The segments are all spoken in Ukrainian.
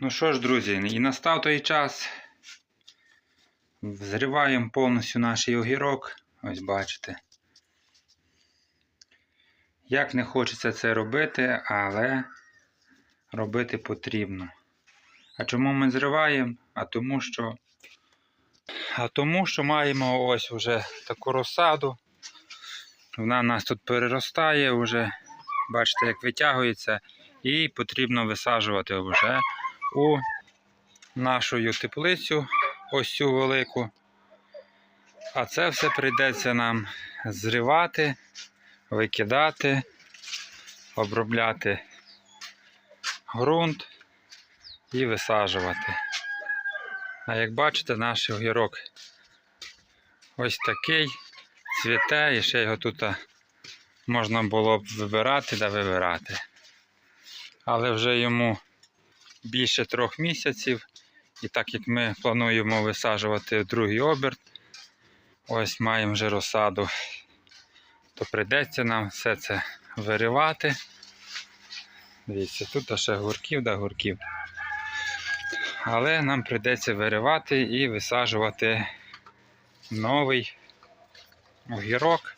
Ну що ж, друзі, і настав той час. Зриваємо повністю наш огірок. Ось бачите. Як не хочеться це робити, але робити потрібно. А чому ми зриваємо? А тому що. А тому, що маємо ось уже таку розсаду. Вона у нас тут переростає вже. Бачите, як витягується. І потрібно висаджувати вже у нашу теплицю, ось цю велику. А це все прийдеться нам зривати, викидати, обробляти ґрунт і висаджувати. А як бачите, наш огірок ось такий, цвіте, і ще його тут можна було б вибирати да вибирати. Але вже йому більше трьох місяців. І так як ми плануємо висаджувати другий оберт, ось маємо вже розсаду, то прийдеться нам все це виривати. Дивіться, тут ще гурків да гурків. Але нам прийдеться виривати і висаджувати новий огірок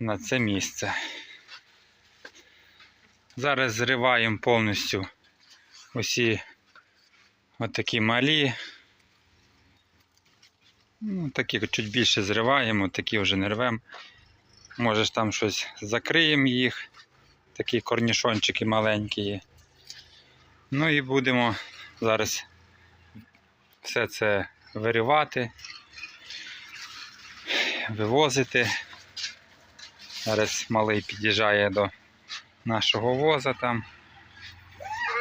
на це місце. Зараз зриваємо повністю усі отакі малі. Ну, такі чуть більше зриваємо, такі вже не рвемо. Може ж там щось закриємо їх, такі корнішончики маленькі. Ну і будемо зараз все це виривати, вивозити. Зараз малий під'їжджає до нашого воза там,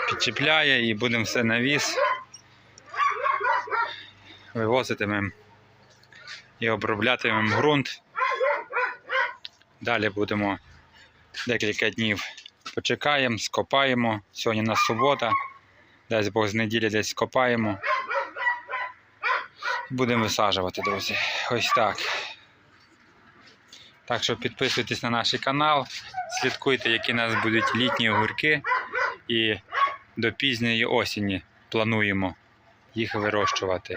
підчіпляє і будемо все на віз. Вивозитимемо і оброблятимемо ґрунт. Далі будемо декілька днів почекаємо, скопаємо. Сьогодні у нас субота, десь Бог з неділі десь скопаємо. Будемо висаджувати, друзі. Ось так. Так що підписуйтесь на наш канал, слідкуйте, які у нас будуть літні огірки. І до пізньої осені плануємо їх вирощувати.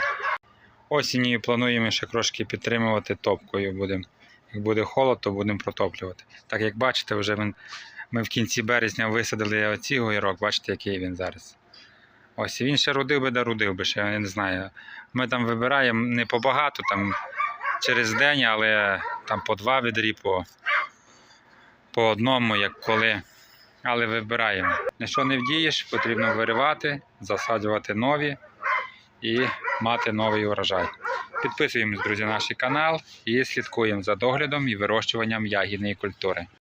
Осінню плануємо ще трошки підтримувати топкою. Будемо. Як буде холод, то будемо протоплювати. Так як бачите, вже ми, ми в кінці березня висадили оці огірок, бачите, який він зараз. Ось він ще родив би, да родив би ще, я не знаю. Ми там вибираємо не побагато, там через день, але там по два відрі, по, по одному, як коли. Але вибираємо. Якщо не вдієш, потрібно виривати, засаджувати нові і мати новий урожай. Підписуємось, друзі, на наш канал і слідкуємо за доглядом і вирощуванням ягідної культури.